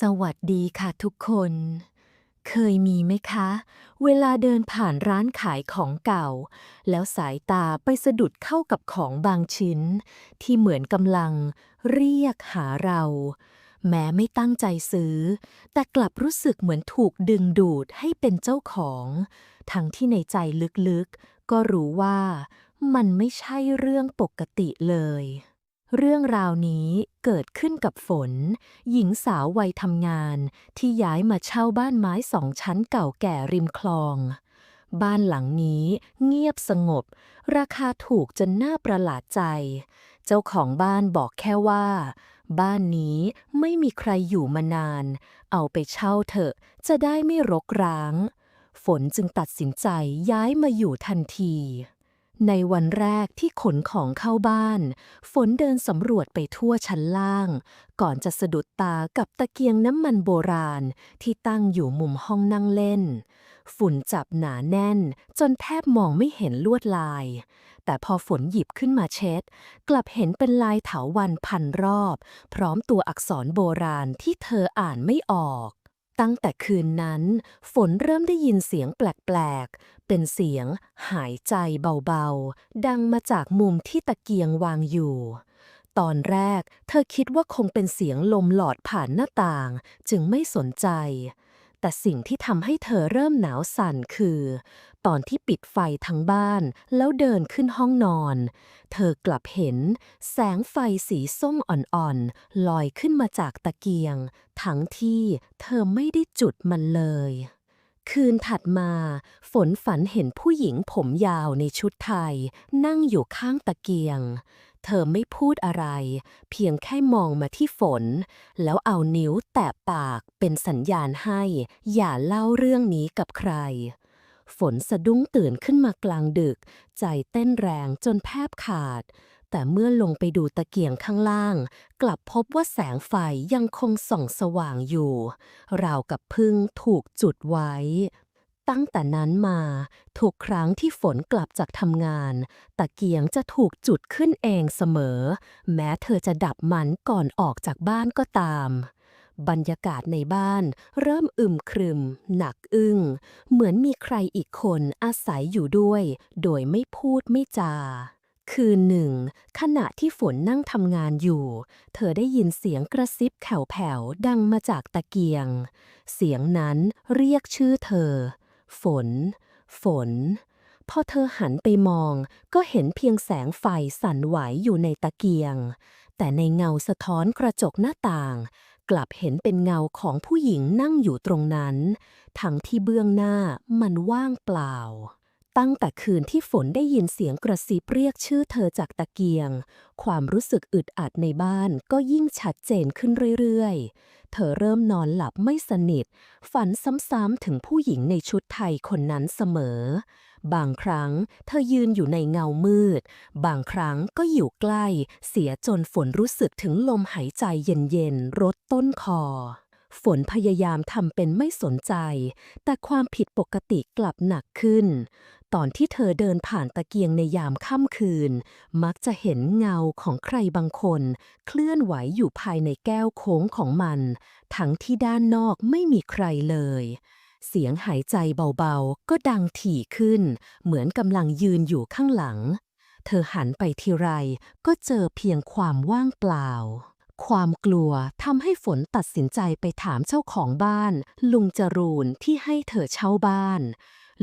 สวัสดีค่ะทุกคน เคยมีไหมคะ เวลาเดินผ่านร้านขายของเก่า แล้วสายตาไปสะดุดเข้ากับของบางชิ้น ที่เหมือนกำลังเรียกหาเรา แม้ไม่ตั้งใจซื้อ แต่กลับรู้สึกเหมือนถูกดึงดูดให้เป็นเจ้าของ ทั้งที่ในใจลึกๆก็รู้ว่ามันไม่ใช่เรื่องปกติเลย เรื่องราวนี้เกิดขึ้นกับฝน หญิงสาววัยทำงานที่ย้ายมาเช่าบ้านไม้สองชั้นเก่าแก่ริมคลอง บ้านหลังนี้เงียบสงบ ราคาถูกจนน่าประหลาดใจ เจ้าของบ้านบอกแค่ว่า บ้านนี้ไม่มีใครอยู่มานาน เอาไปเช่าเถอะจะได้ไม่รกร้าง ฝนจึงตัดสินใจย้ายมาอยู่ทันที ในวันแรกที่ขนของเข้าบ้าน ฝนเดินสำรวจไปทั่วชั้นล่าง ก่อนจะสะดุดตากับตะเกียงน้ำมันโบราณที่ตั้งอยู่มุมห้องนั่งเล่น ฝุ่นจับหนาแน่นจนแทบมองไม่เห็นลวดลาย แต่พอฝนหยิบขึ้นมาเช็ด กลับเห็นเป็นลายเถาวันพันรอบ พร้อมตัวอักษรโบราณที่เธออ่านไม่ออก ตั้งแต่คืนนั้น ฝนเริ่มได้ยินเสียงแปลกๆ เป็นเสียงหายใจเบาๆ ดังมาจากมุมที่ตะเกียงวางอยู่ ตอนแรกเธอคิดว่าคงเป็นเสียงลมหลอดผ่านหน้าต่าง จึงไม่สนใจ แต่สิ่งที่ทำให้เธอเริ่มหนาวสั่นคือ ตอนที่ปิดไฟทั้งบ้านแล้วเดินขึ้นห้องนอน เธอกลับเห็นแสงไฟสีส้มอ่อนๆ ลอยขึ้นมาจากตะเกียง ทั้งที่เธอไม่ได้จุดมันเลย คืนถัดมา ฝนฝันเห็นผู้หญิงผมยาวในชุดไทย นั่งอยู่ข้างตะเกียง เธอไม่พูดอะไร เพียงแค่มองมาที่ฝน แล้วเอานิ้วแตะปากเป็นสัญญาณให้ อย่าเล่าเรื่องนี้กับใคร ฝนสะดุ้งตื่นขึ้นมากลางดึก ใจเต้นแรงจนแทบขาด แต่เมื่อลงไปดูตะเกียงข้างล่าง กลับพบว่าแสงไฟยังคงส่องสว่างอยู่ ราวกับพึ่งถูกจุดไว้ ตั้งแต่นั้นมาทุกครั้งที่ฝนกลับจากทำงาน ตะเกียงจะถูกจุดขึ้นเองเสมอ แม้เธอจะดับมันก่อนออกจากบ้านก็ตาม บรรยากาศในบ้าน เริ่มอึมครึม หนักอึ้ง เหมือนมีใครอีกคนอาศัยอยู่ด้วย โดยไม่พูดไม่จา คืนหนึ่ง ขณะที่ฝนนั่งทำงานอยู่ เธอได้ยินเสียงกระซิบแผ่วๆดังมาจากตะเกียง เสียงนั้นเรียกชื่อเธอ ฝน ฝนพอเธอหันไปมอง ก็เห็นเพียงแสงไฟสั่นไหวอยู่ในตะเกียง แต่ในเงาสะท้อนกระจกหน้าต่าง กลับเห็นเป็นเงาของผู้หญิงนั่งอยู่ตรงนั้น ทั้งที่เบื้องหน้ามันว่างเปล่า ตั้งแต่คืนที่ฝนได้ยินเสียงกระซิบเรียกชื่อเธอจากตะเกียง ความรู้สึกอึดอัดในบ้านก็ยิ่งชัดเจนขึ้นเรื่อยๆ เธอเริ่มนอนหลับไม่สนิท ฝันซ้ำๆถึงผู้หญิงในชุดไทยคนนั้นเสมอ บางครั้งเธอยืนอยู่ในเงามืด บางครั้งก็อยู่ใกล้ เสียจนฝนรู้สึกถึงลมหายใจเย็นๆรดต้นคอ ฝนพยายามทำเป็นไม่สนใจ แต่ความผิดปกติกลับหนักขึ้น ตอนที่เธอเดินผ่านตะเกียงในยามค่ำคืน มักจะเห็นเงาของใครบางคน เคลื่อนไหวอยู่ภายในแก้วโค้งของมัน ทั้งที่ด้านนอกไม่มีใครเลย เสียงหายใจเบาๆ ก็ดังถี่ขึ้น เหมือนกำลังยืนอยู่ข้างหลัง เธอหันไปทีไรก็เจอเพียงความว่างเปล่า ความกลัวทำให้ฝนตัดสินใจไปถามเจ้าของบ้าน ลุงจรูนที่ให้เธอเช่าบ้าน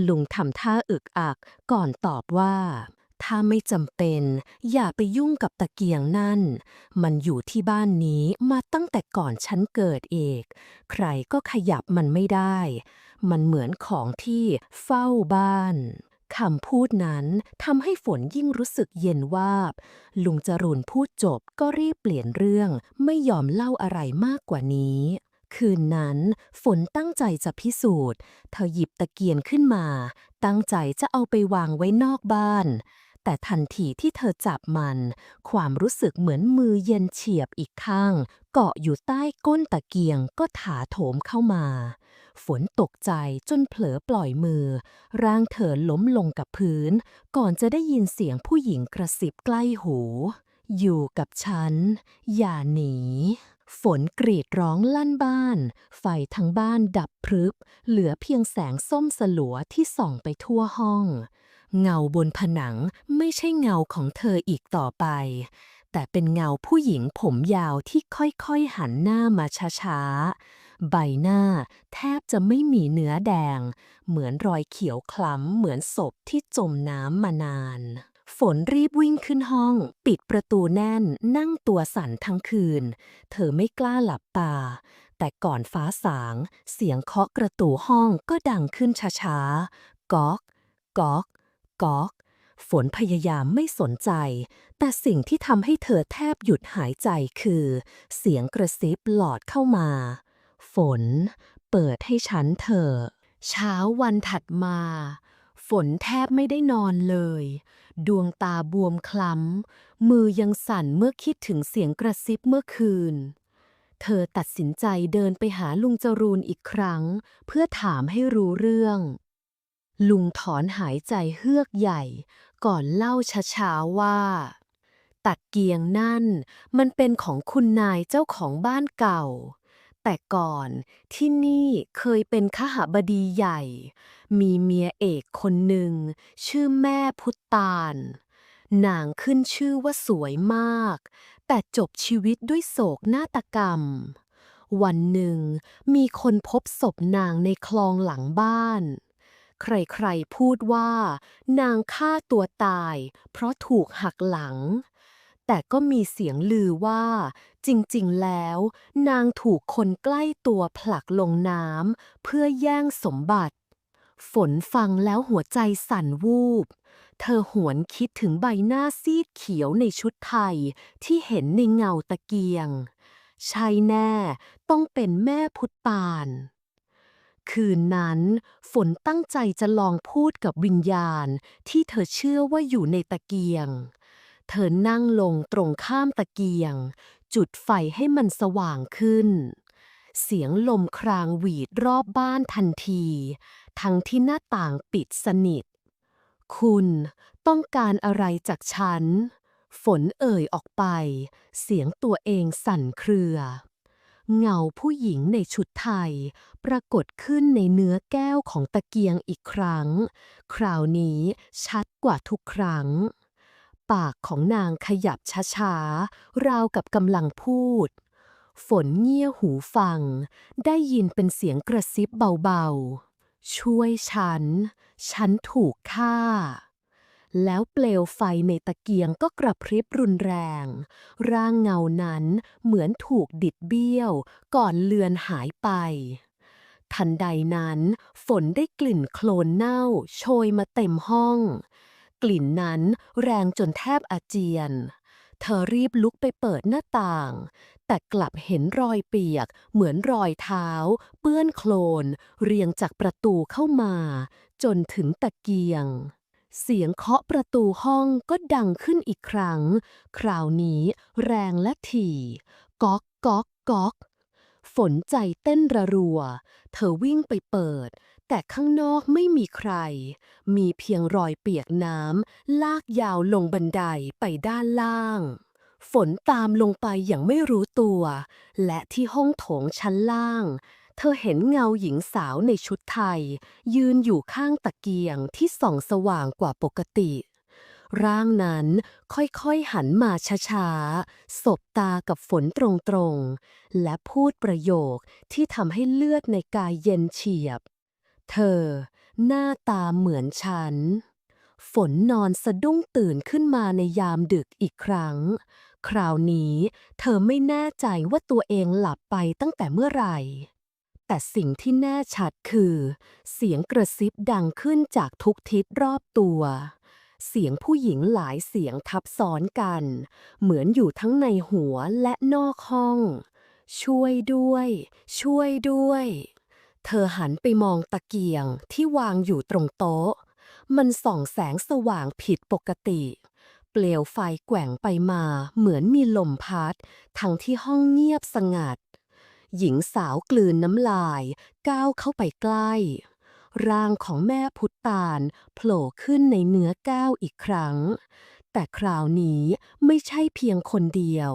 ลุงทำท่าอึกอักก่อนตอบว่า ถ้าไม่จำเป็น อย่าไปยุ่งกับตะเกียงนั่น มันอยู่ที่บ้านนี้มาตั้งแต่ก่อนฉันเกิดเอกใครก็ขยับมันไม่ได้ มันเหมือนของที่เฝ้าบ้านคำพูดนั้นทำให้ฝนยิ่งรู้สึกเย็นวาบ ลุงจรูนพูดจบก็รีบเปลี่ยนเรื่อง ไม่ยอมเล่าอะไรมากกว่านี้ คืนนั้น ฝนตั้งใจจะพิสูจน์ เธอหยิบตะเกียงขึ้นมา ตั้งใจจะเอาไปวางไว้นอกบ้าน แต่ทันทีที่เธอจับมัน ความรู้สึกเหมือนมือเย็นเฉียบอีกข้าง เกาะอยู่ใต้ก้นตะเกียงก็ถาโถมเข้ามา ฝนตกใจจนเผลอปล่อยมือ ร่างเธอล้มลงกับพื้น ก่อนจะได้ยินเสียงผู้หญิงกระซิบใกล้หู อยู่กับฉัน อย่าหนีฝนกรีดร้องลั่นบ้าน ไฟทั้งบ้านดับพรึบ เหลือเพียงแสงส้มสลัวที่ส่องไปทั่วห้อง เงาบนผนังไม่ใช่เงาของเธออีกต่อไป แต่เป็นเงาผู้หญิงผมยาวที่ค่อยๆหันหน้ามาช้าๆ ใบหน้าแทบจะไม่มีเนื้อแดง เหมือนรอยเขียวคล้ำเหมือนศพที่จมน้ำมานาน ฝนรีบวิ่งขึ้นห้อง ปิดประตูแน่นนั่งตัวสั่นทั้งคืน เธอไม่กล้าหลับตาแต่ก่อนฟ้าสาง เสียงเคาะกระตูห้องก็ดังขึ้นช้าๆ ก๊อก ก๊อก ก๊อก ฝนพยายามไม่สนใจ แต่สิ่งที่ทำให้เธอแทบหยุดหายใจคือ เสียงกระซิบหลอดเข้ามา ฝน เปิดให้ฉันเถอะเช้าวันถัดมา ฝนแทบไม่ได้นอนเลย ดวงตาบวมคล้ำ มือยังสั่นเมื่อคิดถึงเสียงกระซิบเมื่อคืน เธอตัดสินใจเดินไปหาลุงจรูนอีกครั้ง เพื่อถามให้รู้เรื่อง ลุงถอนหายใจเฮือกใหญ่ ก่อนเล่าช้าๆว่าตะเกียงนั่น มันเป็นของคุณนายเจ้าของบ้านเก่า แต่ก่อนที่นี่เคยเป็นขหบดีใหญ่ มีเมียเอกคนหนึ่ง ชื่อแม่พุตตานนางขึ้นชื่อว่าสวยมาก แต่จบชีวิตด้วยโศกนาฏกรรม วันหนึ่งมีคนพบศพนางในคลองหลังบ้าน ใครๆพูดว่า นางฆ่าตัวตาย เพราะถูกหักหลัง แต่ก็มีเสียงลือว่า จริงๆแล้ว นางถูกคนใกล้ตัวผลักลงน้ำเพื่อแย่งสมบัติ ฝนฟังแล้วหัวใจสั่นวูบ เธอหวนคิดถึงใบหน้าซีดเขียวในชุดไทยที่เห็นในเงาตะเกียง ใช่แน่ต้องเป็นแม่พุทธปาน คืนนั้น ฝนตั้งใจจะลองพูดกับวิญญาณ ที่เธอเชื่อว่าอยู่ในตะเกียง เธอนั่งลงตรงข้ามตะเกียง จุดไฟให้มันสว่างขึ้น เสียงลมครางหวีดรอบบ้านทันที ทั้งที่หน้าต่างปิดสนิท คุณต้องการอะไรจากฉัน ฝนเอ่ยออกไป เสียงตัวเองสั่นเครือ เงาผู้หญิงในชุดไทย ปรากฏขึ้นในเนื้อแก้วของตะเกียงอีกครั้ง คราวนี้ชัดกว่าทุกครั้ง ปากของนางขยับช้าๆ ราวกับกำลังพูด ฝนเงี่ยหูฟัง ได้ยินเป็นเสียงกระซิบเบาๆ ช่วยฉัน ฉันถูกฆ่า แล้วเปลวไฟในตะเกียงก็กระพริบรุนแรง ร่างเงานั้นเหมือนถูกดิดเบี้ยว ก่อนเลือนหายไป ทันใดนั้น ฝนได้กลิ่นโคลนเน่า โชยมาเต็มห้อง กลิ่นนั้นแรงจนแทบอาเจียน เธอรีบลุกไปเปิดหน้าต่าง แต่กลับเห็นรอยเปียก เหมือนรอยเท้า เปื้อนโคลน เรียงจากประตูเข้ามา จนถึงตะเกียง เสียงเคาะประตูห้องก็ดังขึ้นอีกครั้ง คราวนี้แรงและถี่ก๊อกก๊อกก๊อก ฝนใจเต้นระรัว เธอวิ่งไปเปิด แต่ข้างนอกไม่มีใคร มีเพียงรอยเปียกน้ำลากยาวลงบันไดไปด้านล่าง ฝนตามลงไปอย่างไม่รู้ตัว และที่ห้องโถงชั้นล่าง เธอเห็นเงาหญิงสาวในชุดไทย ยืนอยู่ข้างตะเกียงที่ส่องสว่างกว่าปกติ ร่างนั้นค่อยๆหันมาช้าๆ สบตากับฝนตรงๆ และพูดประโยคที่ทำให้เลือดในกายเย็นเฉียบ เธอหน้าตาเหมือนฉัน ฝนนอนสะดุ้งตื่นขึ้นมาในยามดึกอีกครั้ง คราวนี้เธอไม่แน่ใจว่าตัวเองหลับไปตั้งแต่เมื่อไหร่ แต่สิ่งที่แน่ชัดคือ เสียงกระซิบดังขึ้นจากทุกทิศรอบตัว เสียงผู้หญิงหลายเสียงทับซ้อนกัน เหมือนอยู่ทั้งในหัวและนอกห้อง ช่วยด้วย ช่วยด้วย เธอหันไปมองตะเกียงที่วางอยู่ตรงโต๊ะ มันส่องแสงสว่างผิดปกติ เปลวไฟแกว่งไปมาเหมือนมีลมพัด ทั้งที่ห้องเงียบสงัด หญิงสาวกลืนน้ำลาย ก้าวเข้าไปใกล้ ร่างของแม่พุทธตาลโผล่ขึ้นในเนื้อก้าวอีกครั้ง แต่คราวนี้ไม่ใช่เพียงคนเดียว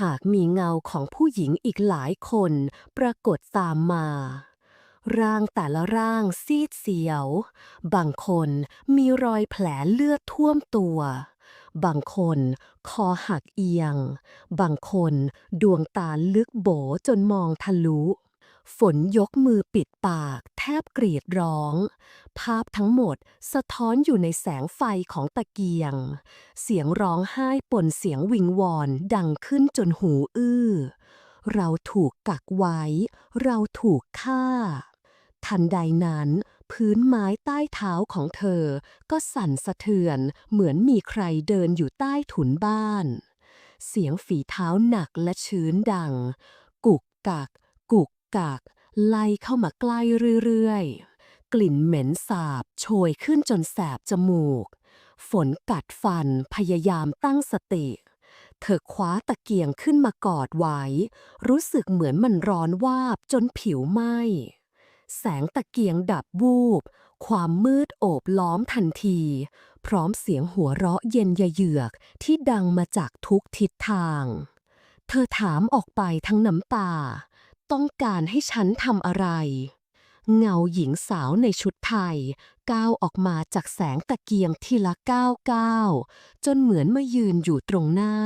หากมีเงาของผู้หญิงอีกหลายคนปรากฏตามมา ร่างแต่ละร่างซีดเสียว บางคนมีรอยแผลเลือดท่วมตัว บางคนคอหักเอียง บางคนดวงตาลึกโบจนมองทะลุฝนยกมือปิดปากแทบกรีดร้อง ภาพทั้งหมดสะท้อนอยู่ในแสงไฟของตะเกียง เสียงร้องไห้ปนเสียงวิงวอนดังขึ้นจนหูอื้อ เราถูกกักไว้ เราถูกฆ่า ทันใดนั้น พื้นไม้ใต้เท้าของเธอ ก็สั่นสะเทือนเหมือนมีใครเดินอยู่ใต้ถุนบ้าน เสียงฝีเท้าหนักและชื้นดัง กุกกัก กุกกัก ไล่เข้ามาใกล้เรื่อยๆ กลิ่นเหม็นสาบโชยขึ้นจนแสบจมูก ฝนกัดฟันพยายามตั้งสติเธอคว้าตะเกียงขึ้นมากอดไว้ รู้สึกเหมือนมันร้อนวาบจนผิวไหม้ แสงตะเกียงดับวูบ ความมืดโอบล้อมทันที พร้อมเสียงหัวเราะเย็นยเยือกที่ดังมาจากทุกทิศทาง เธอถามออกไปทั้งน้ำตา ต้องการให้ฉันทำอะไร เงาหญิงสาวในชุดไทย ก้าวออกมาจากแสงตะเกียงทีละก้าวก้าวจนเหมือนมายืนอยู่ตรงหน้า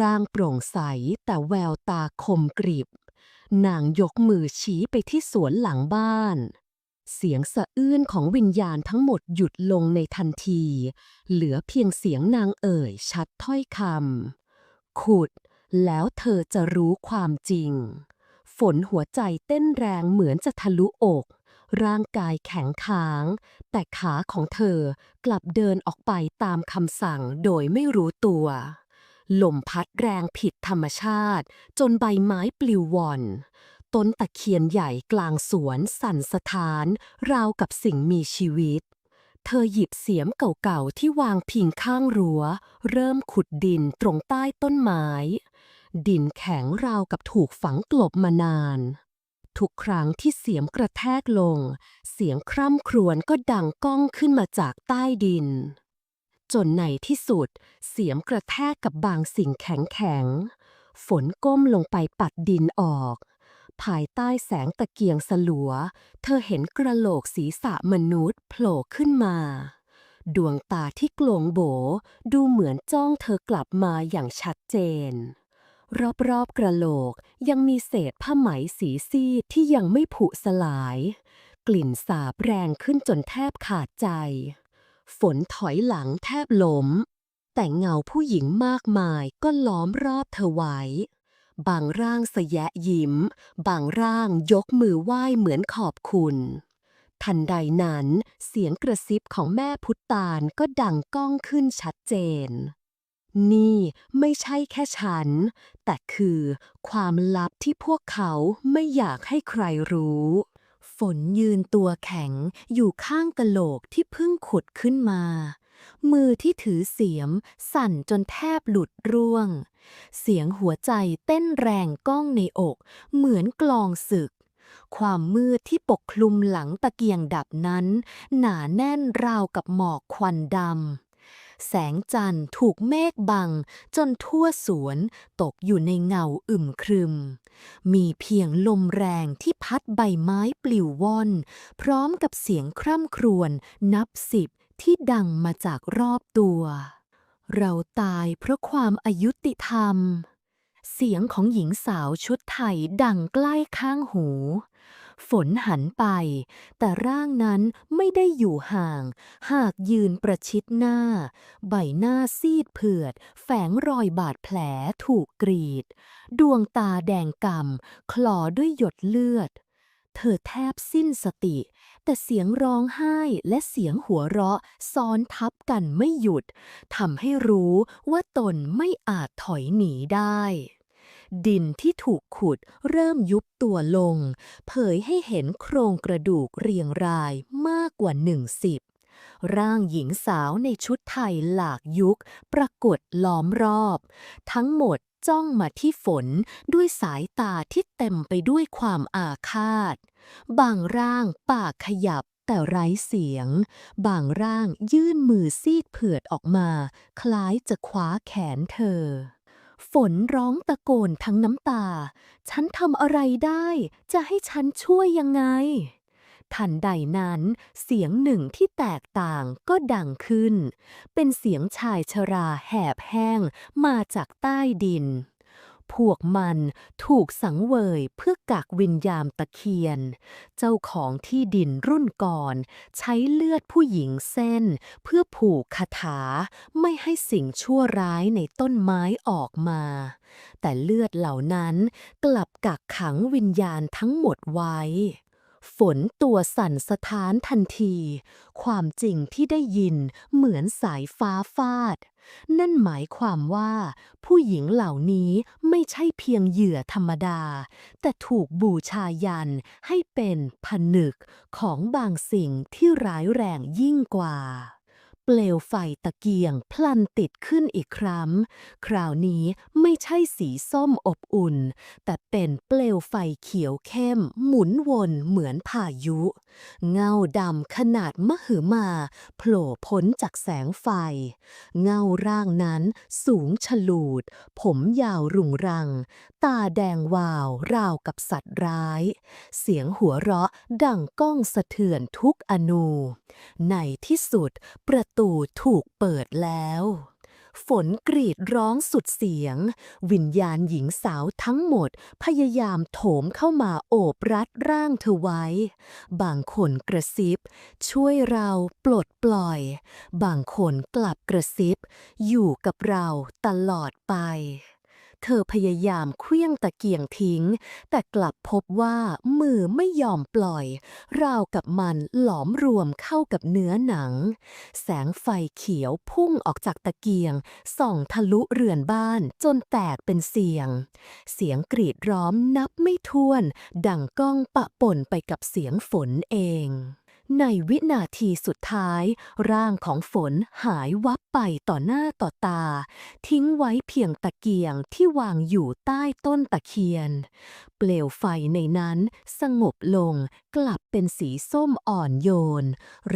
ร่างโปร่งใสแต่แววตาคมกริบ นางยกมือชี้ไปที่สวนหลังบ้าน เสียงสะอื้นของวิญญาณทั้งหมดหยุดลงในทันที เหลือเพียงเสียงนางเอ่ยชัดถ้อยคำ ขุด แล้วเธอจะรู้ความจริง ฝนหัวใจเต้นแรงเหมือนจะทะลุอก ร่างกายแข็งค้าง แต่ขาของเธอกลับเดินออกไปตามคำสั่งโดยไม่รู้ตัว ลมพัดแรงผิดธรรมชาติ จนใบไม้ปลิวว่อนต้นตะเคียนใหญ่กลางสวนสั่นสะท้าน ราวกับสิ่งมีชีวิต เธอหยิบเสียมเก่าๆที่วางพิงข้างรัว้ว เริ่มขุดดินตรงใต้ต้นไม้ ดินแข็งราวกับถูกฝังกลบมานาน ทุกครั้งที่เสียมกระแทกลง เสียงคร่ำครวญก็ดังก้องขึ้นมาจากใต้ดิน จนในที่สุด เสียมกระแทกกับบางสิ่งแข็งแข็งๆ ฝนก้มลงไปปัดดินออก ภายใต้แสงตะเกียงสลัว เธอเห็นกระโหลกศีรษะมนุษย์โผล่ขึ้นมา ดวงตาที่โกลงโบดูเหมือนจ้องเธอกลับมาอย่างชัดเจน รอบๆกระโหลกยังมีเศษผ้าไหมสีซีดที่ยังไม่ผุสลาย กลิ่นสาบแรงขึ้นจนแทบขาดใจ ฝนถอยหลังแทบล้ม แต่เงาผู้หญิงมากมายก็ล้อมรอบเธอไว้ บางร่างสยะยิ้ม บางร่างยกมือไหว้เหมือนขอบคุณ ทันใดนั้นเสียงกระซิบของแม่พุทธาลก็ดังก้องขึ้นชัดเจน นี่ไม่ใช่แค่ฉัน แต่คือความลับที่พวกเขาไม่อยากให้ใครรู้ ฝนยืนตัวแข็งอยู่ข้างกะโหลกที่เพิ่งขุดขึ้นมา มือที่ถือเสียม สั่นจนแทบหลุดร่วง เสียงหัวใจเต้นแรงก้องในอก เหมือนกลองศึก ความมืดที่ปกคลุมหลังตะเกียงดับนั้น หนาแน่นราวกับหมอกควันดำ แสงจันทร์ถูกเมฆบัง จนทั่วสวนตกอยู่ในเงาอึมครึม มีเพียงลมแรงที่พัดใบไม้ปลิวว่อน พร้อมกับเสียงคร่ำครวญนับสิบที่ดังมาจากรอบตัว เราตายเพราะความอายุติธรรม เสียงของหญิงสาวชุดไทยดังใกล้ข้างหู ฝนหันไป แต่ร่างนั้นไม่ได้อยู่ห่าง หากยืนประชิดหน้า ใบหน้าซีดเผือด แฝงรอยบาดแผลถูกกรีด ดวงตาแดงก่ำคลอด้วยหยดเลือด เธอแทบสิ้นสติ แต่เสียงร้องไห้และเสียงหัวเราะซ้อนทับกันไม่หยุดทำให้รู้ว่าตนไม่อาจถอยหนีได้ ดินที่ถูกขุดเริ่มยุบตัวลง เผยให้เห็นโครงกระดูกเรียงรายมากกว่าหนึ่งสิบร่างหญิงสาวในชุดไทยหลากยุค ปรากฏล้อมรอบ ทั้งหมดจ้องมาที่ฝนด้วยสายตาที่เต็มไปด้วยความอาฆาต บางร่างปากขยับแต่ไร้เสียง บางร่างยื่นมือซีดเผือดออกมา คล้ายจะคว้าแขนเธอ ฝนร้องตะโกนทั้งน้ำตา ฉันทำอะไรได้ จะให้ฉันช่วยยังไง ทันใดนั้น เสียงหนึ่งที่แตกต่างก็ดังขึ้น เป็นเสียงชายชราแหบแห้งมาจากใต้ดิน พวกมันถูกสังเวยเพื่อกักวิญญาณตะเคียน เจ้าของที่ดินรุ่นก่อน ใช้เลือดผู้หญิงเส้น เพื่อผูกคาถาไม่ให้สิ่งชั่วร้ายในต้นไม้ออกมา แต่เลือดเหล่านั้นกลับกักขังวิญญาณทั้งหมดไว้ ฝนตัวสั่นสะท้านทันที ความจริงที่ได้ยินเหมือนสายฟ้าฟาด นั่นหมายความว่า ผู้หญิงเหล่านี้ไม่ใช่เพียงเหยื่อธรรมดา แต่ถูกบูชายันให้เป็นผนึกของบางสิ่งที่ร้ายแรงยิ่งกว่า เปลวไฟตะเกียง พลันติดขึ้นอีกครั้ง คราวนี้ไม่ใช่สีส้มอบอุ่น แต่เป็นเปลวไฟเขียวเข้ม หมุนวนเหมือนพายุ เงาดำขนาดมหึมาโผล่พ้นจากแสงไฟ เงาร่างนั้นสูงฉลูด ผมยาวรุงรัง ตาแดงวาวราวกับสัตว์ร้าย เสียงหัวเราะดังก้องสะเทือนทุกอนู ในที่สุดประตูถูกเปิดแล้ว ฝนกรีดร้องสุดเสียง วิญญาณหญิงสาวทั้งหมดพยายามโถมเข้ามาโอบรัดร่างเธอไว้ บางคนกระซิบ ช่วยเราปลดปล่อย บางคนกลับกระซิบ อยู่กับเราตลอดไป เธอพยายามเคลี้ยงตะเกียงทิ้ง แต่กลับพบว่ามือไม่ยอมปล่อย ราวกับมันหลอมรวมเข้ากับเนื้อหนัง แสงไฟเขียวพุ่งออกจากตะเกียง ส่องทะลุเรือนบ้านจนแตกเป็นเสียง เสียงกรีดร้องนับไม่ถ้วน ดังก้องปะปนไปกับเสียงฝนเอง ในวินาทีสุดท้าย ร่างของฝนหายวับไปต่อหน้าต่อตา ทิ้งไว้เพียงตะเกียงที่วางอยู่ใต้ต้นตะเคียน เปลวไฟในนั้นสงบลงกลับเป็นสีส้มอ่อนโยน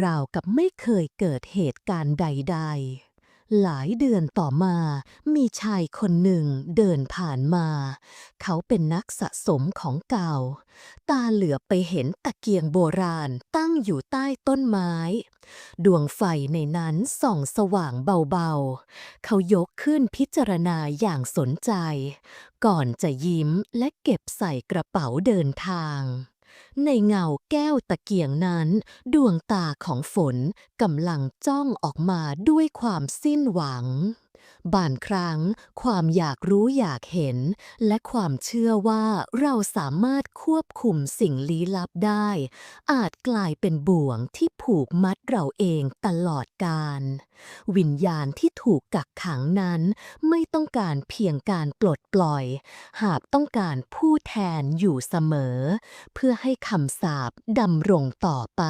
ราวกับไม่เคยเกิดเหตุการณ์ใด ๆ หลายเดือนต่อมา มีชายคนหนึ่งเดินผ่านมา เขาเป็นนักสะสมของเก่า ตาเหลือไปเห็นตะเกียงโบราณตั้งอยู่ใต้ต้นไม้ ดวงไฟในนั้นส่องสว่างเบาๆ เขายกขึ้นพิจารณาอย่างสนใจ ก่อนจะยิ้มและเก็บใส่กระเป๋าเดินทาง ในเงาแก้วตะเกียงนั้น ดวงตาของฝนกำลังจ้องออกมาด้วยความสิ้นหวัง บางครั้ง ความอยากรู้อยากเห็น และความเชื่อว่าเราสามารถควบคุมสิ่งลี้ลับได้ อาจกลายเป็นบ่วงที่ผูกมัดเราเองตลอดกาลวิญญาณที่ถูกกักขังนั้นไม่ต้องการเพียงการปลดปล่อย หากต้องการผู้แทนอยู่เสมอ เพื่อให้คำสาปดำรงต่อไป